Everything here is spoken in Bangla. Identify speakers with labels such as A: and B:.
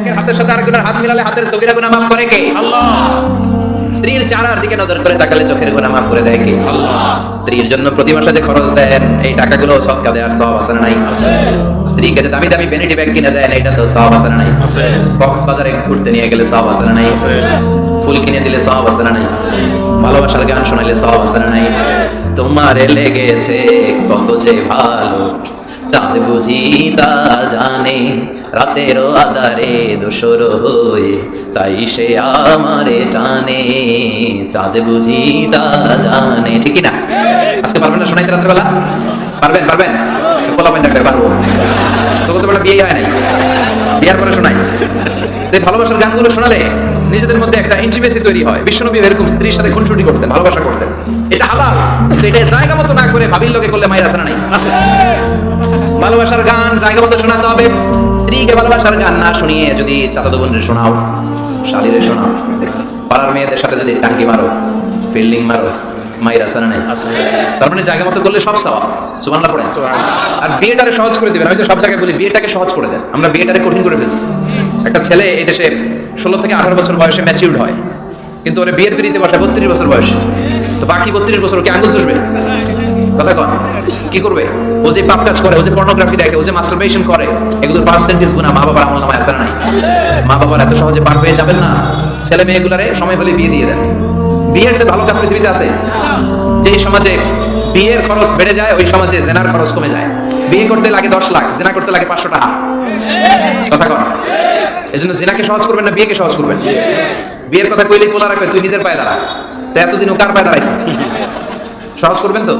A: একের হাতের সাথে আরেকজনের হাত মিলালে হাতের ছবিরা গুনাহ মাফ করে কে?
B: আল্লাহ।
A: স্ত্রীর চারার দিকে নজর করে তাকালে চোখের গুনাহ মাফ করে দেয় কে?
B: আল্লাহ।
A: স্ত্রীর জন্য প্রতি মাসে যে খরচ দেন এই টাকাগুলো সদকা দেওয়ার সব আছে না নাই?
B: আছে।
A: স্ত্রীকে যে দামি দামি ভ্যানিটি ব্যাগ কিনে দেন এটা তো আছে না নাই?
B: আছে।
A: কক্সবাজারে ঘুরতে নিয়ে গেলে সব আছে না নাই?
B: আছে।
A: ফুল কিনে দিলে সব আছে না নাই? ভালোবাসার গান শোনালে সব আছে না নাই? তোমারে লেগেছে কত যে ভালো চাঁদ বুঝি তা জানে। রাতের আধারে দোসর হয়ে তাই সে আমারে টানে। চাঁদ বুঝি তা জানে। ঠিকই না আজকে পারবেন না শোনাইতে রাত্রেবেলা? পারবেন পারবেন? ডাক্তার, পারব। তো বেলা বিয়ে হয় নাই? বিয়ার পরে শোনাই। ভালোবাসার গানগুলো শোনালে নিজেদের মধ্যে একটা ইন্টিমেসি তৈরি হয়। বিশ্বনবী এরকম স্ত্রীর সাথে খুনসুটি করতেন, ভালোবাসা করতেন। এটা হালাল। এটা জায়গা মতো না করে ভাবির লোকে করলে মায়ের নাই? ভালোবাসার গান জায়গা মতো শোনাতে হবে। স্ত্রীকে ভালোবাসার গান না শুনিয়ে যদি চাচাতো বোনের শোনাও শালিরে শোনাও পাড়ার মেয়েদের সাথে যদি টাঙ্কি মারো ফিল্ডিং মারো মায়ের তার মানে জায়গা মতো করলে সব সওয়া সুবহানাল্লাহ পড়েন। আর বিয়েটারে সহজ করে দিবেন আমি সব জায়গায় বলি বিয়েটাকে সহজ করে দেন। আমরা বিয়েটারে কঠিন করে ফেলছি। একটা ছেলে এই দেশে ষোলো থেকে আঠারো বছর বয়সে ম্যাচিউর্ড হয় কিন্তু ওরা বিয়ের পিড়িতে বসে বত্রিশ বছর বয়সে। তো বাকি বত্রিশ বছর ও কি আঙ্গুল চুষবে? কথা কন। কি করবে? ও যে পাপ কাজ করে, ও যে পর্নোগ্রাফি দেখে, ও যে মাস্টারবেশন করে, এগুলোর পার্সেন্টেজ গুণা মা বাবার আমল নামায় আছে না নাই? মা বাবার এত সহজে পার পেয়ে যাবেন না। ছেলে মেয়েগুলারে সময় হলে বিয়ে দিয়ে দেন। বিয়ের যে ভালো কাজ পৃথিবীতে আছে। যে সমাজে বিয়ের খরচ বেড়ে যায়, ওই সমাজে জেনার খরচ কমে যায়। বিয়ে করতে লাগে দশ লাখ, জেনা করতে লাগে পাঁচশো টাকা। কথা কন। এই জন্য জেনাকে সহজ করবেন না, বিয়েকে সহজ করবেন। বিয়ের কথা কইলে কোলা রাখবে তুই নিজের পায়ে দাঁড়া। এতদিন ও কার পায়ে দাঁড়াইছে? সহজ করবেন তো?